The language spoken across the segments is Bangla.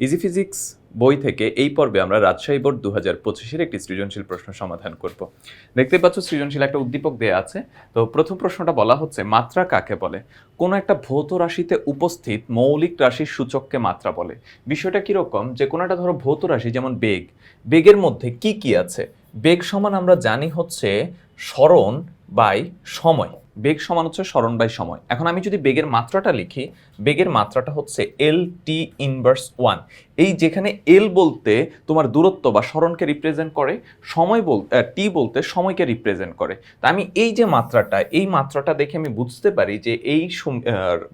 ইজি ফিজিক্স বই থেকে এই পর্বে আমরা রাজশাহী বোর্ড দু হাজার পঁচিশের একটি সৃজনশীল প্রশ্ন সমাধান করব। দেখতে পাচ্ছ, সৃজনশীল একটা উদ্দীপক দেয়া আছে। তো প্রথম প্রশ্নটা বলা হচ্ছে, মাত্রা কাকে বলে? কোনো একটা ভৌত রাশিতে উপস্থিত মৌলিক রাশির সূচককে মাত্রা বলে? বিষয়টা কীরকম? যে কোনো একটা ধরো ভৌত রাশি, যেমন বেগ। বেগের মধ্যে কি কি আছে? বেগ সমান আমরা জানি হচ্ছে স্মরণ বাই সময়। বেগ সমান হচ্ছে স্মরণ বাই সময়। এখন আমি যদি বেগের মাত্রাটা লিখি, বেগের মাত্রাটা হচ্ছে এল টি ইনভার্স ওয়ান এই যেখানে এল বলতে তোমার দূরত্ব বা স্মরণকে রিপ্রেজেন্ট করে, সময় বল টি বলতে সময়কে রিপ্রেজেন্ট করে। তা আমি এই যে মাত্রাটা, এই মাত্রাটা দেখে আমি বুঝতে পারি যে এই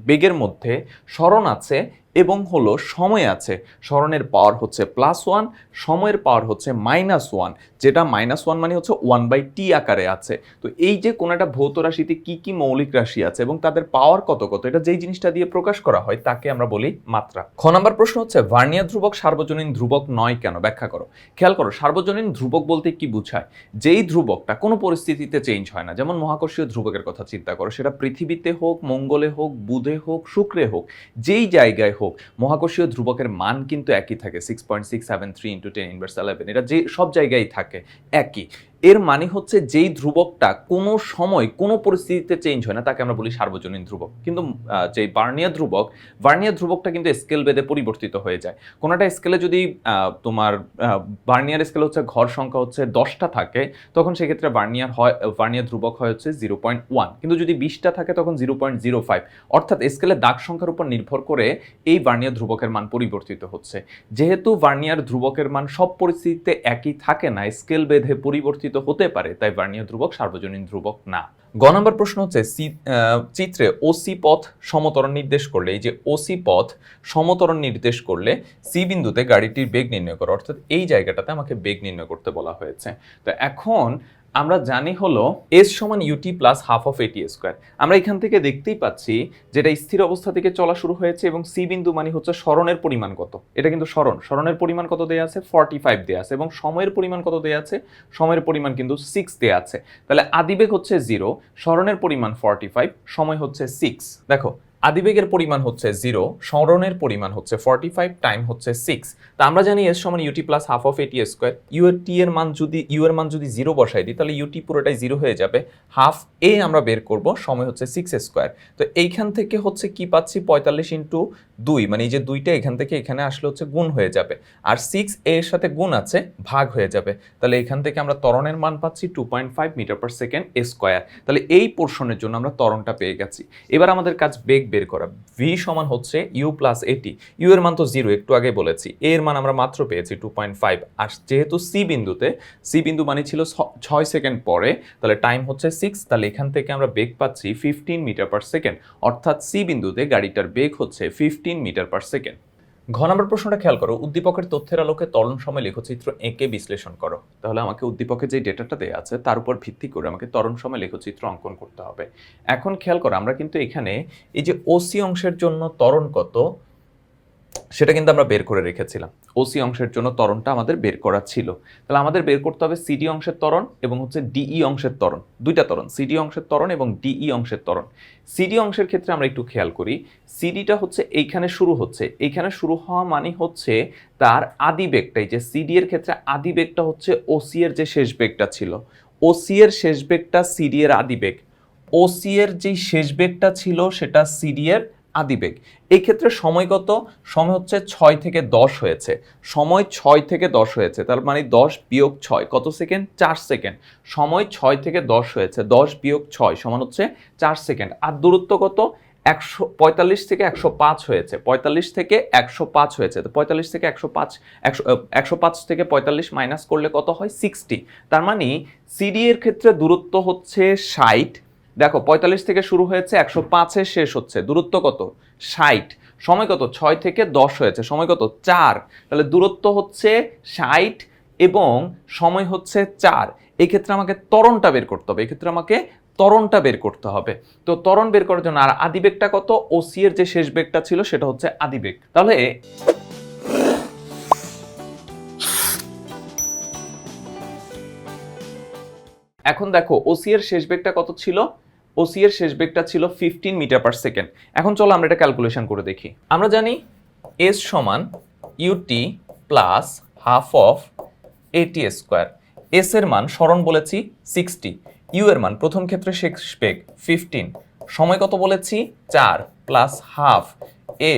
বেগের মধ্যে স্মরণ আছে এবং হলো সময় আছে। স্মরণের পাওয়ার হচ্ছে প্লাস ওয়ান সময়ের পাওয়ার হচ্ছে মাইনাস ওয়ান যেটা মাইনাস ওয়ান মানে হচ্ছে ওয়ান বাই টি আকারে আছে। তো এই যে কোনো একটা ভৌত রাশিতে কি কি মৌলিক রাশি আছে এবং তাদের পাওয়ার কত কত, এটা যেই জিনিসটা দিয়ে প্রকাশ করা হয় তাকে আমরা বলি মাত্রা। খ নাম্বার প্রশ্ন হচ্ছে, ভার্নিয়ার ধ্রুবক সার্বজনীন ধ্রুবক নয় কেন? ব্যাখ্যা করো। খেয়াল করো, সার্বজনীন ধ্রুবক বলতে কি বোঝায়? যেই ধ্রুবকটা কোনো পরিস্থিতিতে চেঞ্জ হয় না, যেমন মহাকর্ষীয় ধ্রুবকের কথা চিন্তা করো, সেটা পৃথিবীতে হোক, মঙ্গলে হোক, বুধে হোক, শুক্রে হোক, যেই জায়গায় হোক, মহাকর্ষীয় ধ্রুবকের মান কিন্তু একই থাকে six point six seven three into ten inverse eleven এটা যে সব জায়গায় থাকে। একই। এর মানে হচ্ছে যেই ধ্রুবকটা কোনো সময় কোনো পরিস্থিতিতে চেঞ্জ হয় না, তাকে আমরা বলি সার্বজনীন ধ্রুবক। কিন্তু যে বার্নিয়া ধ্রুবক বার্নিয়া ধ্রুবকটা কিন্তু স্কেল বেদে পরিবর্তিত হয়ে যায়। কোনোটা স্কেলে যদি তোমার বার্নিয়ার স্কেল হচ্ছে ঘর সংখ্যা হচ্ছে দশটা থাকে, তখন সেক্ষেত্রে বার্নিয়ার হয় বার্নিয়ার ধ্রুবক হয় হচ্ছে জিরো পয়েন্ট ওয়ান কিন্তু যদি বিশটা থাকে, তখন জিরো পয়েন্ট জিরো ফাইভ অর্থাৎ স্কেলের দাগ সংখ্যার উপর নির্ভর করে এই বার্নিয়ার ধ্রুবকের মান পরিবর্তিত হচ্ছে। যেহেতু বার্নিয়ার ধ্রুবকের মান সব পরিস্থিতিতে একই থাকে না স্কেল বেঁধে পরিবর্তিত হতে পারে, তাই ভার্নিয়ার ধ্রুবক সার্বজনীন ধ্রুবক না। গ নম্বর প্রশ্ন হচ্ছে চিত্রে ওসি পথ সমতরণ নির্দেশ করলে, এই যে ওসি পথ সমতরণ নির্দেশ করলে সি বিন্দুতে গাড়িটির বেগ নির্ণয় করো, অর্থাৎ এই জায়গাটাতে আমাকে বেগ নির্ণয় করতে বলা হয়েছে। তো এখন আমরা জানি হলো এস সমান U T plus half of A T square আমরা এখান থেকে দেখতেই পাচ্ছি যেটা স্থির অবস্থা থেকে চলা শুরু হয়েছে এবং সি বিন্দু মানে হচ্ছে স্মরণের পরিমাণ কত। এটা কিন্তু স্মরণ। স্মরণের পরিমাণ কত দেয়া আছে? ফর্টি ফাইভ দেয়া আছে এবং সময়ের পরিমাণ কত দেয়া আছে? সময়ের পরিমাণ কিন্তু সিক্স দেয়া আছে। তাহলে আদিবেগ হচ্ছে জিরো স্মরণের পরিমাণ ফর্টি ফাইভ সময় হচ্ছে সিক্স দেখো আদিবেগের পরিমাণ হচ্ছে জিরো স্মরণের পরিমাণ হচ্ছে ফর্টি ফাইভ টাইম হচ্ছে সিক্স তা আমরা জানি এস সমান U T plus half of A T square U এর টি এর মান যদি ইউ এর মান যদি জিরো বসাই দিই, তাহলে ইউটি পুরোটাই জিরো হয়ে যাবে। হাফ এ আমরা বের করব, সময় হচ্ছে সিক্স স্কোয়ার তো এইখান থেকে হচ্ছে কি পাচ্ছি? পঁয়তাল্লিশ ইন্টু দুই মানে এই যে দুইটা এখান থেকে এখানে আসলে হচ্ছে গুণ হয়ে যাবে। আর সিক্স এ এর সাথে গুণ আছে, ভাগ হয়ে যাবে। তাহলে এখান থেকে আমরা ত্বরণের মান পাচ্ছি two point five meter per second square তাহলে এই পোর্শনের জন্য আমরা তরণটা পেয়ে গেছি। এবার আমাদের কাজ বেগ বের করা। ভি সমান হচ্ছে ইউ প্লাস এটি ইউ এর মান তো জিরো একটু আগে বলেছি। এ এর মান আমরা মাত্র পেয়েছি টু পয়েন্ট ফাইভ আর যেহেতু সি বিন্দুতে সি বিন্দু মানে ছিল ছয় সেকেন্ড পরে, তাহলে টাইম হচ্ছে সিক্স তাহলে এখান থেকে আমরা বেগ পাচ্ছি ফিফটিন মিটার পার সেকেন্ড অর্থাৎ সি বিন্দুতে গাড়িটার বেগ হচ্ছে ফিফটিন মিটার পার সেকেন্ড ঘ নম্বর প্রশ্নটা খেয়াল করো, উদ্দীপকের তথ্যের আলোকে তরুণ সময় লেখচিত্র এঁকে বিশ্লেষণ করো। তাহলে আমাকে উদ্দীপকের যে ডেটাটা দেওয়া আছে, তার উপর ভিত্তি করে আমাকে তরুণ সময় লেখচিত্র অঙ্কন করতে হবে। এখন খেয়াল করো, আমরা কিন্তু এখানে এই যে ওসি অংশের জন্য তরণ কত সেটা কিন্তু আমরা বের করে রেখেছিলাম। ওসি অংশের জন্য তরণটা আমাদের বের করা ছিল। তাহলে আমাদের বের করতে হবে সিডি অংশের তরণ এবং হচ্ছে ডিই অংশের তরণ দুইটা তরণ সিডি অংশের তরণ এবং ডিই অংশের তরণ সিডি অংশের ক্ষেত্রে আমরা একটু খেয়াল করি সিডিটা হচ্ছে এইখানে শুরু হচ্ছে। এইখানে শুরু হওয়া মানে হচ্ছে তার আদি বেগটাই যে সিডি এর ক্ষেত্রে আদি বেগটা হচ্ছে ওসি এর যে শেষ বেগটা ছিল। ওসি এর শেষ বেগটা সিডি এর আদি বেগ। ওসি এর যেই শেষ বেগটা ছিল সেটা সিডি এর আদিবেগ। এই ক্ষেত্রে সময় কত? সময় হচ্ছে ছয় থেকে দশ হয়েছে। সময় ছয় থেকে দশ হয়েছে, তার মানে দশ বিয়োগ ছয়, কত সেকেন্ড? চার সেকেন্ড। সময় ছয় থেকে দশ হয়েছে, দশ বিয়োগ ছয় সমান হচ্ছে চার সেকেন্ড। আর দূরত্ব কত? একশো পঁয়তাল্লিশ থেকে একশো পাঁচ হয়েছে। পঁয়তাল্লিশ থেকে একশো পাঁচ হয়েছে। তো পঁয়তাল্লিশ থেকে একশো পাঁচ, একশো একশো পাঁচ থেকে পঁয়তাল্লিশ মাইনাস করলে কত হয়? সিক্সটি। তার মানে সিডি এর ক্ষেত্রে দূরত্ব হচ্ছে ষাট দেখো, পঁয়তাল্লিশ থেকে শুরু হয়েছে, একশো পাঁচে শেষ হচ্ছে। দূরত্ব কত? ষাট। সময় কত? ছয় থেকে দশ হয়েছে। সময় কত? চার। তাহলে দূরত্ব হচ্ছে ষাট এবং সময় হচ্ছে চার। এই ক্ষেত্রে আমাকে তরণটা বের করতে হবে। এক্ষেত্রে আমাকে ত্বরণটা বের করতে হবে। তো তরণ বের করার জন্য আর আদিবেগটা কত? ও সি এর যে শেষ বেগটা ছিল, সেটা হচ্ছে আদিবেগ তাহলে এখন দেখো ওসি এর শেষ বেগটা কত ছিল? ওসি এর শেষ বেগটা ছিল ফিফটিন মিটার পার সেকেন্ড এখন চলো আমরা এটা ক্যালকুলেশন করে দেখি। আমরা জানি এস সমান U T plus half of A T square S এর মান স্মরণ বলেছি সিক্সটি ইউ এর মান প্রথম ক্ষেত্রে শেষ বেগ ফিফটিন সময় কত বলেছি? চার প্লাস হাফ এ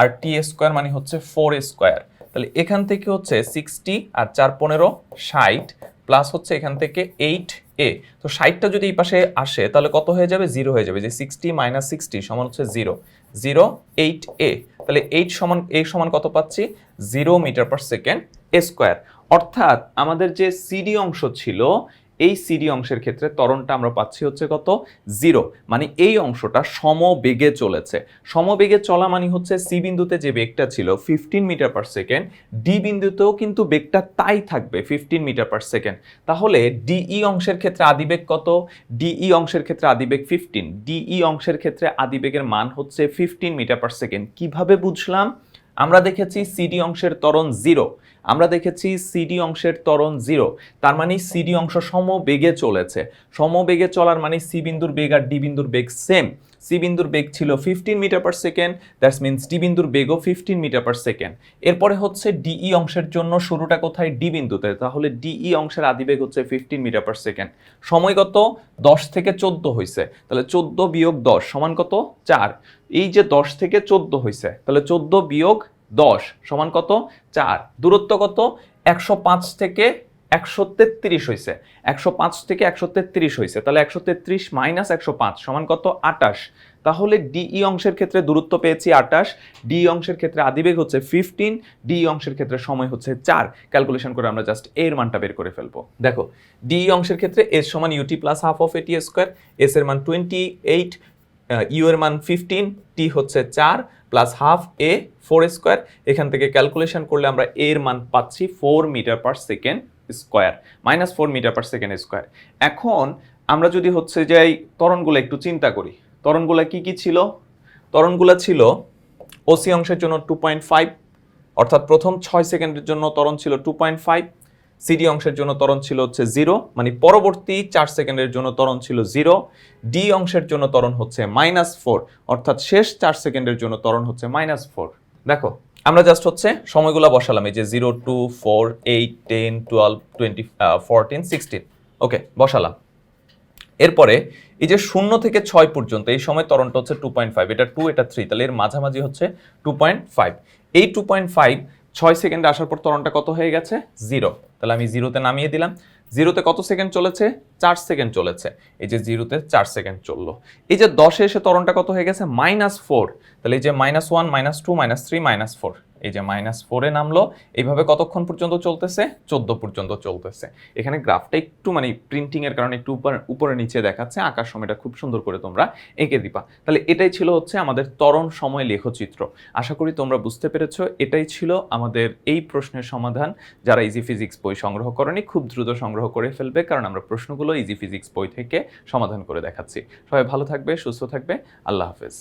আর টি স্কোয়ার মানে হচ্ছে ফোর স্কোয়ার তাহলে এখান থেকে হচ্ছে সিক্সটি আর চার পনেরো ষাট প্লাস হচ্ছে এখান থেকে এইট এ তো ষাটটা যদি এই পাশে আসে, তাহলে কত হয়ে যাবে? জিরো হয়ে যাবে। যে সিক্সটি মাইনাস সিক্সটি সমান হচ্ছে জিরো। জিরো এইট এ তাহলে এইট সমান এ সমান কত পাচ্ছি? Zero meter per second square অর্থাৎ আমাদের যে সিডি অংশ ছিল এই সিডি অংশের ক্ষেত্রে ত্বরণটা আমরা পাচ্ছি হচ্ছে কত? জিরো। মানে এই অংশটা সমবেগে চলেছে। সমবেগে চলা মানে হচ্ছে সি বিন্দুতে যে বেগটা ছিল fifteen meter per second D বিন্দুতেও কিন্তু বেগটা তাই থাকবে ফিফটিন মিটার পার সেকেন্ড তাহলে ডিই অংশের ক্ষেত্রে আদিবেগ কত? ডিই অংশের ক্ষেত্রে আদিবেগ ফিফটিন ডিই অংশের ক্ষেত্রে আদিবেগের মান হচ্ছে ফিফটিন মিটার পার সেকেন্ড কীভাবে বুঝলাম? আমরা দেখেছি সিডি অংশের ত্বরণ জিরো আমরা দেখেছি সিডি অংশের ত্বরণ জিরো তার মানে সিডি অংশ সমবেগে চলেছে। সমবেগে চলার মানে সি বিন্দুর বেগ আর ডি বিন্দুর বেগ সেম সি বিন্দুর বেগ ছিল fifteen meter per second that's means D বিন্দুর বেগও ফিফটিন মিটার পার সেকেন্ড এরপরে হচ্ছে ডিই অংশের জন্য শুরুটা কোথায়? ডি বিন্দুতে। তাহলে ডিই অংশের আদিবেগ হচ্ছে ফিফটিন মিটার পার সেকেন্ড সময় কত? দশ থেকে চোদ্দ হয়েছে তাহলে চোদ্দ বিয়োগ দশ সমান কত? চার। এই যে দশ থেকে চোদ্দ হয়েছে তাহলে চোদ্দ বিয়োগ দশ সমান কত? চার। দূরত্ব কত? একশো পাঁচ থেকে একশো তেত্রিশ হয়েছে একশো পাঁচ থেকে একশো তেত্রিশ হয়েছে তাহলে একশো তেত্রিশ মাইনাস একশো পাঁচ সমান কত? আটাশ। তাহলে ডিই অংশের ক্ষেত্রে দূরত্ব পেয়েছি আটাশ। ডি অংশের ক্ষেত্রে আদিবেগ হচ্ছে ফিফটিন ডি অংশের ক্ষেত্রে সময় হচ্ছে চার। ক্যালকুলেশন করে আমরা জাস্ট এর মানটা বের করে ফেলব। দেখো, ডি অংশের ক্ষেত্রে এস সমান U T plus half of A T square S এর মান টোয়েন্টি এইট ইউ এর মান ফিফটিন টি হচ্ছে চার plus half A four square এখান থেকে ক্যালকুলেশন করলে আমরা এর মান পাচ্ছি four meter per second square minus four meter per second square এখন আমরা যদি হচ্ছে যে এই ত্বরণগুলো একটু চিন্তা করি, ত্বরণগুলো কি কি ছিল? ত্বরণগুলো ছিল ওসি অংশের জন্য টু অর্থাৎ প্রথম ছয় সেকেন্ডের জন্য তরণ ছিল টু সিডি অংশের জন্য তরণ ছিল হচ্ছে জিরো মানে পরবর্তী চার সেকেন্ডের জন্য তরণ ছিল জিরো ডি অংশের জন্য তরণ হচ্ছে মাইনাস ফোর অর্থাৎ শেষ চার সেকেন্ডের জন্য তরণ হচ্ছে মাইনাস ফোর দেখো আমরা জাস্ট হচ্ছে সময়গুলো বসালাম, এই যে zero two four eight ten twelve twenty fourteen sixteen okay বসালাম। এরপরে এই যে শূন্য থেকে ছয় পর্যন্ত, এই সময় তরণটা হচ্ছে টু পয়েন্ট ফাইভ এটা টু এটা থ্রি তাহলে এর মাঝামাঝি হচ্ছে টু পয়েন্ট ফাইভ এই টু পয়েন্ট ফাইভ ছয় সেকেন্ডে আসার পর তরণটা কত হয়ে গেছে? জিরো তাহলে আমি জিরোতে নামিয়ে দিলাম। জিরোতে কত সেকেন্ড চলেছে? চার সেকেন্ড চলেছে। এই যে জিরোতে চার সেকেন্ড চলল। এই যে দশে এসে তরণটা কত হয়ে গেছে? Minus four. তাহলে এই যে minus one, minus two, minus three, minus four. এই যে মাইনাস ফোরে নামলো, এইভাবে কতক্ষণ পর্যন্ত চলতেছে? চোদ্দ পর্যন্ত চলতেছে। এখানে গ্রাফটা একটু মানে প্রিন্টিং এর কারণে একটু উপর, উপরে নিচে দেখাচ্ছে আঁকার সময়টা খুব সুন্দর করে তোমরা এঁকে দিবা। তাহলে এটাই ছিল হচ্ছে আমাদের তরণ সময় লেখচিত্র। আশা করি তোমরা বুঝতে পেরেছ, এটাই ছিল আমাদের এই প্রশ্নের সমাধান। যারা ইজি ফিজিক্স বই সংগ্রহ করেনি, খুব দ্রুত সংগ্রহ করে ফেলবে, কারণ আমরা প্রশ্নগুলো ইজি ফিজিক্স বই থেকে সমাধান করে দেখাচ্ছি। সবাই ভালো থাকবে, সুস্থ থাকবে, আল্লাহ হাফেজ।